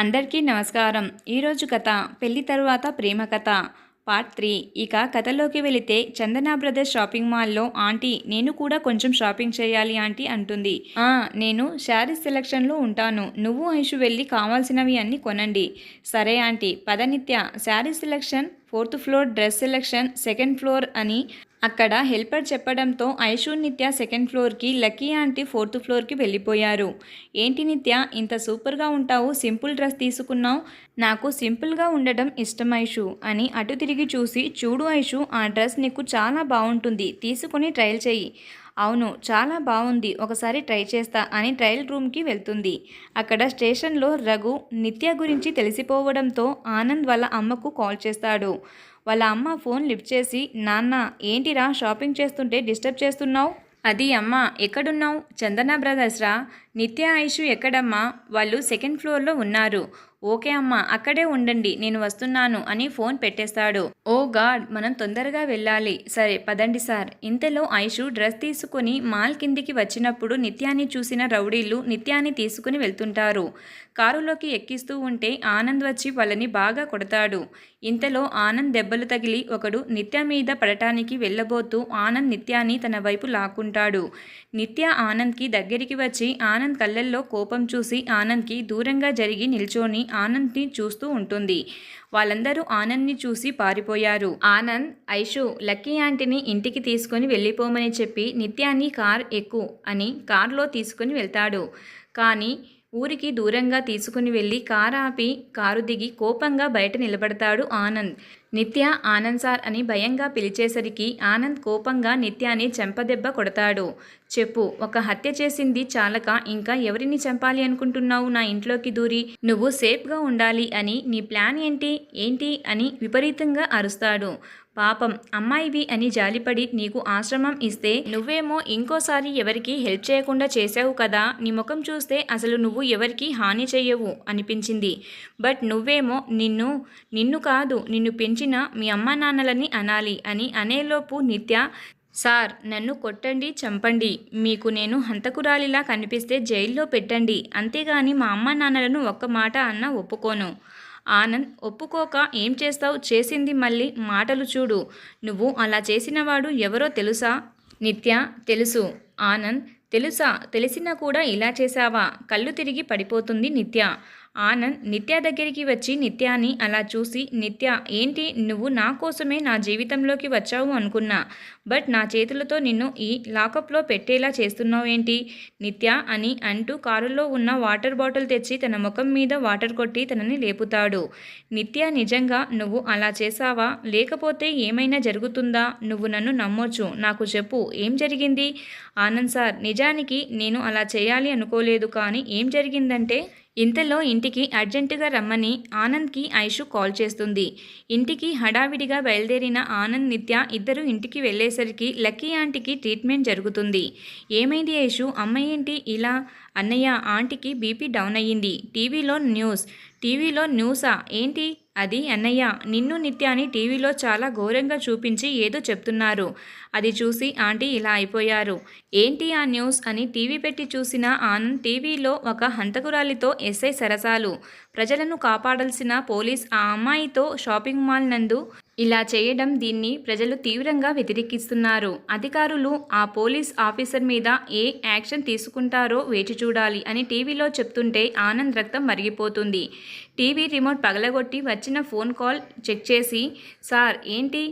అందరికీ నమస్కారం. ఈరోజు కథ పెళ్ళి తరువాత ప్రేమ కథ. Part three. ఇక కథలోకి వెళితే చందన బ్రదర్స్ షాపింగ్ మాల్లో ఆంటీ నేను కూడా కొంచెం షాపింగ్ చేయాలి ఆంటీ అంటుంది. ఆ నేను శారీస్ సెలక్షన్లో ఉంటాను. నువ్వు ఐషు వెళ్ళి కావాల్సినవి అన్నీ కొనండి. సరే aunty. పదనిత్య saris selection fourth floor dress selection second floor అని అక్కడ హెల్పర్ చెప్పడంతో ఐషు నిత్య సెకండ్ ఫ్లోర్కి లక్కీ ఆంటీ ఫోర్త్ ఫ్లోర్కి వెళ్ళిపోయారు. ఏంటి నిత్య ఇంత సూపర్గా ఉంటావు సింపుల్ డ్రెస్ తీసుకున్నావు? నాకు సింపుల్గా ఉండడం ఇష్టం ఐషు అని అటు తిరిగి చూసి చూడు ఐషు ఆ డ్రెస్ నీకు చాలా బాగుంటుంది తీసుకుని ట్రయల్ చెయ్యి అవును చాలా బాగుంది ఒకసారి ట్రై చేస్తా అని ట్రయల్ రూమ్కి వెళ్తుంది. అక్కడ స్టేషన్లో రఘు నిత్య గురించి తెలిసిపోవడంతో ఆనంద్ వాళ్ళ అమ్మకు కాల్ చేస్తాడు. వాళ్ళ అమ్మ ఫోన్ లిఫ్ట్ చేసి నాన్న ఏంటిరా షాపింగ్ చేస్తుంటే డిస్టర్బ్ చేస్తున్నావు? అది అమ్మ ఎక్కడున్నావు? చందన బ్రదర్స్ రా. నిత్య ఐషు ఎక్కడమ్మా? వాళ్ళు సెకండ్ ఫ్లోర్లో ఉన్నారు. ఓకే అమ్మా అక్కడే ఉండండి నేను వస్తున్నాను అని ఫోన్ పెట్టేస్తాడు. ఓ గాడ్ మనం తొందరగా వెళ్ళాలి. సరే పదండి సార్. ఇంతలో ఐషు డ్రెస్ తీసుకుని మాల్ కిందికి వచ్చినప్పుడు నిత్యాన్ని చూసిన రౌడీలు నిత్యాన్ని తీసుకుని వెళ్తుంటారు. కారులోకి ఎక్కిస్తూ ఉంటే ఆనంద్ వచ్చి వాళ్ళని బాగా కొడతాడు. ఇంతలో ఆనంద్ దెబ్బలు తగిలి ఒకడు నిత్య మీద పడటానికి వెళ్ళబోతూ ఆనంద్ నిత్యాన్ని తన వైపు లాక్కుంటాడు. నిత్య ఆనంద్కి దగ్గరికి వచ్చి ఆనంద్ ఆనంద్ కళ్ళల్లో కోపం చూసి ఆనంద్కి దూరంగా జరిగి నిల్చొని ఆనంద్ని చూస్తూ ఉంటుంది. వాళ్ళందరూ ఆనంద్ని చూసి పారిపోయారు. ఆనంద్ ఐషు లక్కీ ఆంటీని ఇంటికి తీసుకొని వెళ్ళిపోమని చెప్పి నిత్యాన్ని కార్ ఎక్కు అని కార్లో తీసుకుని వెళ్తాడు. కానీ ఊరికి దూరంగా తీసుకుని వెళ్ళి కారు ఆపి కారు దిగి కోపంగా బయట నిలబడతాడు ఆనంద్. నిత్య ఆనంద్ సార్ అని భయంగా పిలిచేసరికి ఆనంద్ కోపంగా నిత్యాని చెంపదెబ్బ కొడతాడు. చెప్పు ఒక హత్య చేసింది చాలక ఇంకా ఎవరిని చంపాలి అనుకుంటున్నావు నా ఇంట్లోకి దూరి? నువ్వు సేఫ్గా ఉండాలి అని నీ ప్లాన్ ఏంటి? ఏంటి? అని విపరీతంగా అరుస్తాడు. పాపం అమ్మాయివి అని జాలిపడి నీకు ఆశ్రమం ఇస్తే నువ్వేమో ఇంకోసారి ఎవరికి హెల్ప్ చేయకుండా చేసావు కదా. నీ ముఖం చూస్తే అసలు నువ్వు ఎవరికి హాని చేయవు అనిపించింది. బట్ నువ్వేమో నిన్ను నిన్ను కాదు నిన్ను పెంచిన మీ అమ్మా నాన్నలని అనాలి అని అనేలోపు నిత్య సార్ నన్ను కొట్టండి చంపండి. మీకు నేను హంతకురాలిలా కనిపిస్తే జైల్లో పెట్టండి. అంతేగాని మా అమ్మ నాన్నలను ఒక్క మాట అన్న ఒప్పుకోను. ఆనంద్ ఒప్పుకోక ఏం చేస్తావు? చేసింది మళ్ళీ మాటలు చూడు. నువ్వు అలా చేసినవాడు ఎవరో తెలుసా? నిత్య తెలుసు. ఆనంద్ తెలుసా? తెలిసినా కూడా ఇలా చేశావా? కళ్ళు తిరిగి పడిపోతుంది నిత్య. ఆనంద్ నిత్య దగ్గరికి వచ్చి నిత్యాని అలా చూసి నిత్య ఏంటి? నువ్వు నా కోసమే నా జీవితంలోకి వచ్చావు అనుకున్నా. బట్ నా చేతులతో నిన్ను ఈ లాకప్లో పెట్టేలా చేస్తున్నావు ఏంటి? నిత్య అని అంటూ కారులో ఉన్న వాటర్ బాటిల్ తెచ్చి తన ముఖం మీద వాటర్ కొట్టి తనని లేపుతాడు. నిత్య నిజంగా నువ్వు అలా చేసావా లేకపోతే ఏమైనా జరుగుతుందా? నువ్వు నన్ను నమ్మొచ్చు. నాకు చెప్పు ఏం జరిగింది? ఆనంద్ సార్ నిజానికి నేను అలా చేయాలి అనుకోలేదు కానీ ఏం జరిగిందంటే ఇంతలో ఇంటికి అర్జెంటుగా రమ్మని ఆనంద్కి ఐషు కాల్ చేస్తుంది. ఇంటికి హడావిడిగా బయలుదేరిన ఆనంద్ నిత్య ఇద్దరు ఇంటికి వెళ్ళేసరికి లక్కీ ఆంటీకి ట్రీట్మెంట్ జరుగుతుంది. ఏమైంది ఐషు? అమ్మ ఏంటి ఇలా? అన్నయ్య ఆంటీకి బీపీ డౌన్ అయ్యింది. టీవీలో న్యూస్. టీవీలో న్యూసా? ఏంటి? అది అన్నయ్య నిన్ను నిత్యాని టీవీలో చాలా ఘోరంగా చూపించి ఏదో చెప్తున్నారు. అది చూసి ఆంటీ ఇలా అయిపోయారు. ఏంటి ఆ న్యూస్ అని టీవీ పెట్టి చూసిన ఆనంద్ టీవీలో ఒక హంతకురాలితో ఎస్ఐ సరసాలు. ప్రజలను కాపాడాల్సిన పోలీస్ ఆ అమ్మాయితో షాపింగ్ మాల్ నందు ఇలా చేయడం దీన్ని ప్రజలు తీవ్రంగా వ్యతిరేకిస్తున్నారు. అధికారులు ఆ పోలీస్ ఆఫీసర్ మీద ఏ యాక్షన్ తీసుకుంటారో వేచి చూడాలి అని టీవీలో చెప్తుంటే ఆనంద్ రక్తం మరిగిపోతుంది. టీవీ రిమోట్ పగలగొట్టి వచ్చిన ఫోన్ కాల్ చెక్ చేసి సార్ ఏంటి?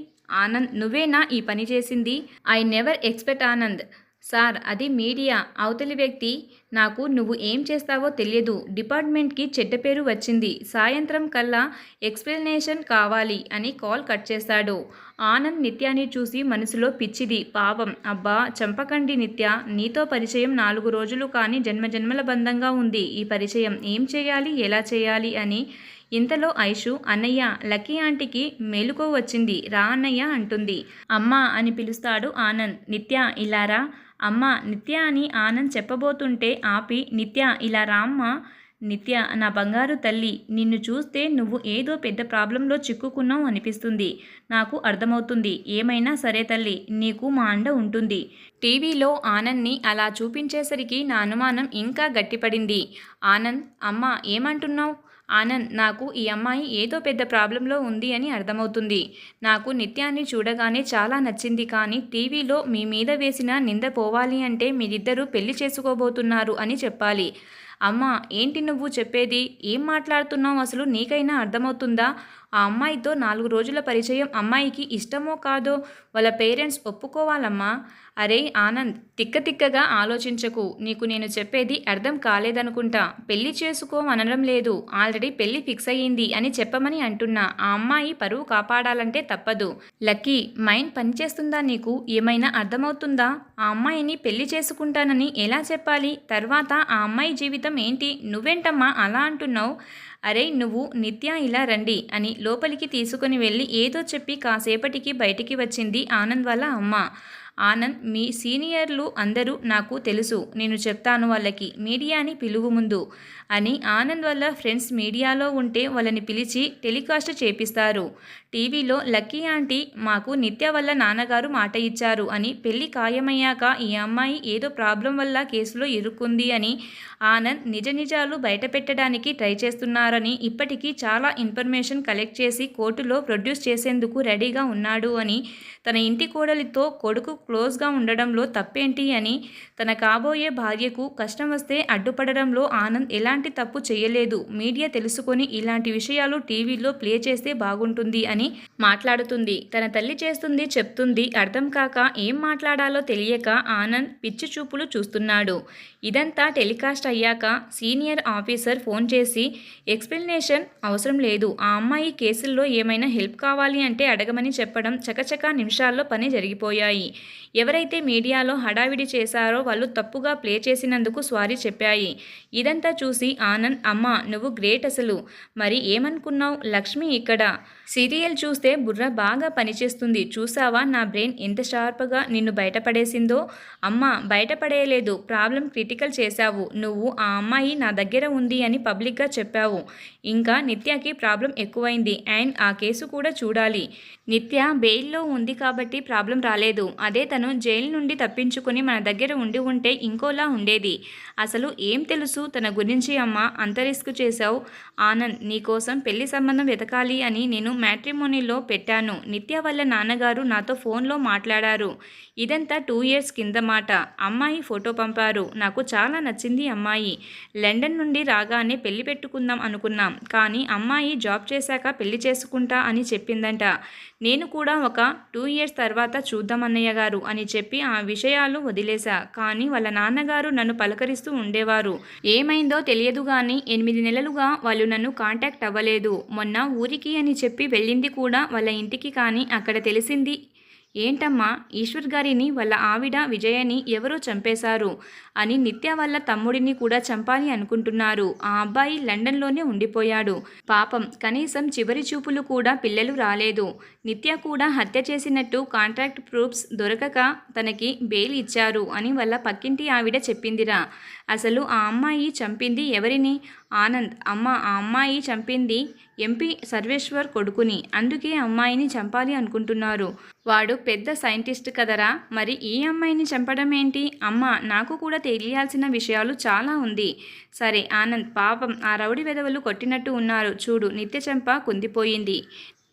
ఆనంద్ నువ్వేనా ఈ పని చేసింది? I never expect Anand. Sir అది మీడియా. అవతలి వ్యక్తి నాకు నువ్వు ఏం చేస్తావో తెలియదు. డిపార్ట్మెంట్కి చెడ్డ పేరు వచ్చింది. సాయంత్రం కల్లా ఎక్స్ప్లెనేషన్ కావాలి అని కాల్ కట్ చేశాడు. ఆనంద్ నిత్యాన్ని చూసి మనసులో పిచ్చిది. పాపం. అబ్బా చంపకండి నిత్య. నీతో పరిచయం నాలుగు రోజులు కానీ జన్మజన్మల బంధంగా ఉంది. ఈ పరిచయం ఏం చేయాలి? ఎలా చేయాలి? అని ఇంతలో ఐషు అన్నయ్య లక్కీ ఆంటీకి మేలుకో వచ్చింది. రా అన్నయ్య అంటుంది. అమ్మా అని పిలుస్తాడు ఆనంద్. నిత్య ఇలారా అమ్మ నిత్య అని ఆనంద్ చెప్పబోతుంటే ఆపి నిత్య ఇలా రామ్మ నిత్య నా బంగారు తల్లి నిన్ను చూస్తే నువ్వు ఏదో పెద్ద ప్రాబ్లంలో చిక్కుకున్నావు అనిపిస్తుంది. నాకు అర్థమవుతుంది. ఏమైనా సరే తల్లి నీకు మా అండ ఉంటుంది. టీవీలో ఆనంద్ని అలా చూపించేసరికి నా అనుమానం ఇంకా గట్టిపడింది. ఆనంద్ అమ్మ ఏమంటున్నావు? ఆనంద్ నాకు ఈ అమ్మాయి ఏదో పెద్ద ప్రాబ్లంలో ఉంది అని అర్థమవుతుంది. నాకు నిత్యాన్ని చూడగానే చాలా నచ్చింది కానీ టీవీలో మీ మీద వేసిన నింద పోవాలి అంటే మీరిద్దరూ పెళ్ళి చేసుకోబోతున్నారు అని చెప్పాలి. అమ్మా ఏంటి నువ్వు చెప్పేది? ఏం మాట్లాడుతున్నావు అసలు? నీకైనా అర్థమవుతుందా? ఆ అమ్మాయితో నాలుగు రోజుల పరిచయం అమ్మాయికి ఇష్టమో కాదో వాళ్ళ పేరెంట్స్ ఒప్పుకోవాలమ్మా. అరే ఆనంద్ తిక్క తిక్కగా ఆలోచించకు. నీకు నేను చెప్పేది అర్థం కాలేదనుకుంటా. పెళ్ళి చేసుకోమనడం లేదు. ఆల్రెడీ పెళ్ళి ఫిక్స్ అయ్యింది అని చెప్పమని అంటున్నా. ఆ అమ్మాయి పరువు కాపాడాలంటే తప్పదు. లక్కీ మైండ్ పనిచేస్తుందా నీకు? ఏమైనా అర్థమవుతుందా? ఆ అమ్మాయిని పెళ్ళి చేసుకుంటానని ఎలా చెప్పాలి? తర్వాత ఆ అమ్మాయి జీవితం ఏంటి నువ్వేంటమ్మా అలా అంటున్నావు? అరే నువ్వు నిత్య ఇలా రండి అని లోపలికి తీసుకుని వెళ్ళి ఏదో చెప్పి కాసేపటికి బయటికి వచ్చింది ఆనంద్ వాళ్ళ అమ్మ. ఆనంద్ మీ సీనియర్లు అందరూ నాకు తెలుసు. నేను చెప్తాను వాళ్ళకి మీడియాని పిలువు ముందు అని ఆనంద్ వాళ్ళ ఫ్రెండ్స్ మీడియాలో ఉంటే వాళ్ళని పిలిచి టెలికాస్ట్ చేపిస్తారు. టీవీలో లక్కీ ఆంటీ మాకు నిత్య వల్ల నాన్నగారు మాట ఇచ్చారు అని పెళ్ళి ఖాయమయ్యాక ఈ అమ్మాయి ఏదో ప్రాబ్లం వల్ల కేసులో ఇరుక్కుంది అని ఆనంద్ నిజ నిజాలు బయటపెట్టడానికి ట్రై చేస్తున్నారని ఇప్పటికీ చాలా ఇన్ఫర్మేషన్ కలెక్ట్ చేసి కోర్టులో ప్రొడ్యూస్ చేసేందుకు రెడీగా ఉన్నాడు అని తన ఇంటి కోడలితో కొడుకు క్లోజ్గా ఉండడంలో తప్పేంటి అని తన కాబోయే భార్యకు కష్టం వస్తే అడ్డుపడడంలో ఆనంద్ ఎలాంటి తప్పు చేయలేదు. మీడియా తెలుసుకొని ఇలాంటి విషయాలు టీవీలో ప్లే చేస్తే బాగుంటుంది అని మాట్లాడుతుంది. తన తల్లి చేస్తుంది చెప్తుంది అర్థం కాక ఏం మాట్లాడాలో తెలియక ఆనంద్ పిచ్చి చూపులు చూస్తున్నాడు. ఇదంతా టెలికాస్ట్ అయ్యాక సీనియర్ ఆఫీసర్ ఫోన్ చేసి ఎక్స్ప్లెనేషన్ అవసరం లేదు. ఆ అమ్మాయి కేసుల్లో ఏమైనా హెల్ప్ కావాలి అంటే అడగమని చెప్పడం చకచకా నిమిషాల్లో పని జరిగిపోయాయి. ఎవరైతే మీడియాలో హడావిడి చేశారో వాళ్ళు తప్పుగా ప్లే చేసినందుకు సారీ చెప్పాయి. ఇదంతా చూసి ఆనంద్ అమ్మ నువ్వు గ్రేట్ అసలు. మరి ఏమనుకున్నావు? లక్ష్మి ఇక్కడ. సీరియల్ చూస్తే బుర్ర బాగా పనిచేస్తుంది. చూసావా? నా బ్రెయిన్ ఎంత షార్ప్గా నిన్ను బయటపడేసిందో? అమ్మ బయటపడేయలేదు. ప్రాబ్లం క్రిటికల్ చేశావు. నువ్వు ఆ అమ్మాయి నా దగ్గర ఉంది అని పబ్లిక్గా చెప్పావు. ఇంకా నిత్యకి ప్రాబ్లం ఎక్కువైంది. అండ్ ఆ కేసు కూడా చూడాలి. నిత్య బెయిల్లో ఉంది కాబట్టి ప్రాబ్లం రాలేదు. అదే తను జైలు నుండి తప్పించుకుని మన దగ్గర ఉండి ఉంటే ఇంకోలా ఉండేది. అసలు ఏం తెలుసు? తన గురించి అమ్మ అంత రిస్క్ చేశావు. ఆనంద్ నీకోసం పెళ్ళి సంబంధం వెతకాలి అని నేను మ్యాట్రిమోనీలో పెట్టాను. నిత్య వల్ల నాన్నగారు నాతో ఫోన్లో మాట్లాడారు. ఇదంతా టూ ఇయర్స్ కింద మాట. అమ్మాయి ఫోటో పంపారు. నాకు చాలా నచ్చింది అమ్మాయి. లండన్ నుండి రాగానే పెళ్ళి పెట్టుకుందాం అనుకున్నాం. కానీ అమ్మాయి జాబ్ చేశాక పెళ్ళి చేసుకుంటా అని చెప్పిందంట. నేను కూడా ఒక టూ ఇయర్స్ తర్వాత చూద్దాం అన్నయ్య గారు అని చెప్పి ఆ విషయాలు వదిలేశా. కానీ వాళ్ళ నాన్నగారు నన్ను పలకరిస్తూ ఉండేవారు. ఏమైందో తెలియదు కానీ ఎనిమిది నెలలుగా వాళ్ళు నన్ను కాంటాక్ట్ అవ్వలేదు. మొన్న ఊరికి అని చెప్పి వెళ్ళింది కూడా వాళ్ళ ఇంటికి కానీ అక్కడ తెలిసింది ఏంటమ్మా ఈశ్వర్ గారిని వాళ్ళ ఆవిడ విజయని ఎవరో చంపేశారు అని నిత్య వాళ్ళ తమ్ముడిని కూడా చంపాలి అనుకుంటున్నారు. ఆ అబ్బాయి లండన్లోనే ఉండిపోయాడు. పాపం కనీసం చివరి చూపులు కూడా పిల్లలు రాలేదు. నిత్య కూడా హత్య చేసినట్టు కాంట్రాక్ట్ ప్రూఫ్స్ దొరకక తనకి బెయిల్ ఇచ్చారు అని వాళ్ళ పక్కింటి ఆవిడ చెప్పిందిరా. అసలు ఆ అమ్మాయి చంపింది ఎవరిని? ఆనంద్. అమ్మ ఆ అమ్మాయి చంపింది ఎంపీ సర్వేశ్వర్ కొడుకుని. అందుకే అమ్మాయిని చంపాలి అనుకుంటున్నారు. వాడు పెద్ద సైంటిస్ట్ కదరా? మరి ఈ అమ్మాయిని చంపడం ఏంటి? అమ్మ నాకు కూడా తెలియాల్సిన విషయాలు చాలా ఉంది. సరే ఆనంద్. పాపం ఆ రౌడీ వెధవలు కొట్టినట్టు ఉన్నారు. చూడు నిత్యచెంప కుందిపోయింది.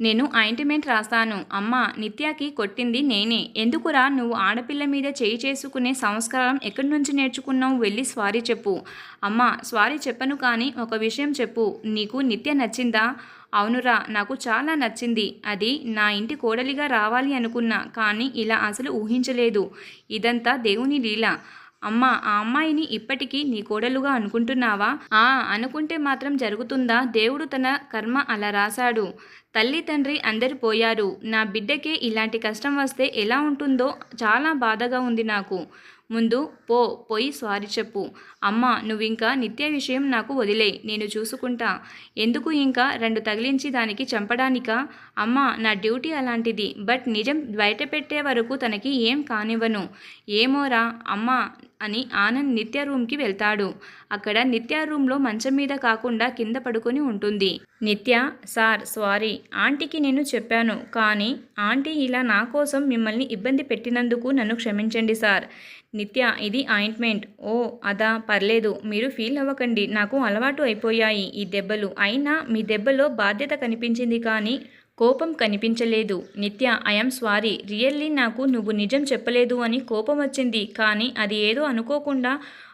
నేను ఆయింట్మెంట్ రాస్తాను. అమ్మ నిత్యాకి కొట్టింది నేనే. ఎందుకురా నువ్వు ఆడపిల్ల మీద చేయి చేసుకునే సంస్కారం ఎక్కడి నుంచి నేర్చుకున్నావు? వెళ్ళి స్వారీ చెప్పు. అమ్మ స్వారీ చెప్పను కానీ ఒక విషయం చెప్పు. నీకు నిత్య నచ్చిందా? అవునురా నాకు చాలా నచ్చింది. అది నా ఇంటి కోడలిగా రావాలి అనుకున్నా కానీ ఇలా అసలు ఊహించలేదు. ఇదంతా దేవుని లీల. అమ్మా ఆ అమ్మాయిని ఇప్పటికీ నీ కోడలుగా అనుకుంటున్నావా? ఆ అనుకుంటే మాత్రం జరుగుతుందా? దేవుడు తన కర్మ అలా రాశాడు. తల్లి తండ్రి అందరు పోయారు. నా బిడ్డకే ఇలాంటి కష్టం వస్తే ఎలా ఉంటుందో చాలా బాధగా ఉంది నాకు. ముందు పో పోయి సారీ చెప్పు. అమ్మ నువ్వింకా నిత్య విషయం నాకు వదిలే నేను చూసుకుంటా. ఎందుకు ఇంకా రెండు తగిలించి దానికి చంపడానికా? అమ్మ నా డ్యూటీ అలాంటిది బట్ నిజం బయట పెట్టే వరకు తనకి ఏం కానివ్వను. ఏమోరా అమ్మ అని ఆనంద్ నిత్య రూమ్కి వెళ్తాడు. అక్కడ నిత్య రూమ్లో మంచం మీద కాకుండా కింద పడుకొని ఉంటుంది. నిత్య సార్ సారీ ఆంటీకి నేను చెప్పాను. కానీ ఆంటీ ఇలా నా కోసం మిమ్మల్ని ఇబ్బంది పెట్టినందుకు నన్ను క్షమించండి సార్. నిత్య ఇది ఆయింట్మెంట్. ఓ అదా పర్లేదు. మీరు ఫీల్ అవ్వకండి. నాకు అలవాటు అయిపోయాయి ఈ దెబ్బలు. అయినా మీ దెబ్బలో బాధ్యత కనిపించింది కానీ కోపం కనిపించలేదు. నిత్య ఐఎమ్ సారీ రియల్లీ నాకు నువ్వు నిజం చెప్పలేదు అని కోపం వచ్చింది. కానీ అది ఏదో అనుకోకుండా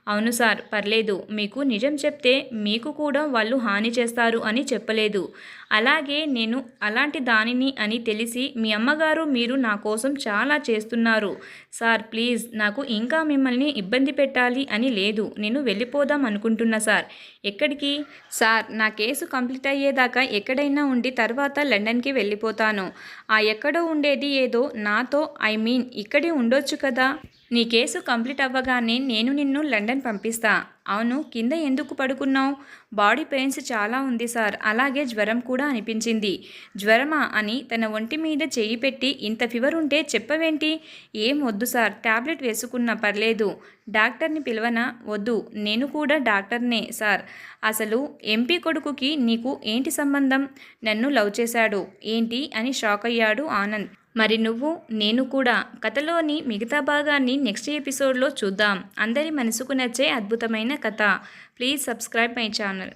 అవును సార్ పర్లేదు. మీకు నిజం చెప్తే మీకు కూడా వాళ్ళు హాని చేస్తారు అని చెప్పలేదు. అలాగే నేను అలాంటి దానిని అని తెలిసి మీ అమ్మగారు మీరు నా కోసం చాలా చేస్తున్నారు. సార్ ప్లీజ్ నాకు ఇంకా మిమ్మల్ని ఇబ్బంది పెట్టాలి అని లేదు. నేను వెళ్ళిపోదాం అనుకుంటున్నా సార్. ఎక్కడికి? సార్ నా కేసు కంప్లీట్ అయ్యేదాకా ఎక్కడైనా ఉండి తర్వాత లండన్కి వెళ్ళిపోతాను. ఆ ఎక్కడో ఉండేది ఏదో నాతో ఐ మీన్ ఇక్కడే ఉండొచ్చు కదా? నీ కేసు కంప్లీట్ అవ్వగానే నేను నిన్ను లండన్ పంపిస్తా. అవును కింద ఎందుకు పడుకున్నావు? బాడీ పెయిన్స్ చాలా ఉంది సార్. అలాగే జ్వరం కూడా అనిపించింది. జ్వరమా అని తన ఒంటి మీద చేయి పెట్టి ఇంత ఫీవర్ ఉంటే చెప్పవేంటి? ఏం వద్దు సార్ టాబ్లెట్ వేసుకున్నా పర్లేదు. డాక్టర్ని పిలవనా? వద్దు నేను కూడా డాక్టర్నే సార్. అసలు ఎంపీ కొడుకుకి నీకు ఏంటి సంబంధం? నన్ను లవ్ చేశాడు. ఏంటి? అని షాక్ అయ్యాడు ఆనంద్. మరి నువ్వు నేను కూడా. కథలోని మిగతా భాగాన్ని నెక్స్ట్ ఎపిసోడ్లో చూద్దాం. అందరి మనసుకు నచ్చే అద్భుతమైన కథ. Please subscribe my channel.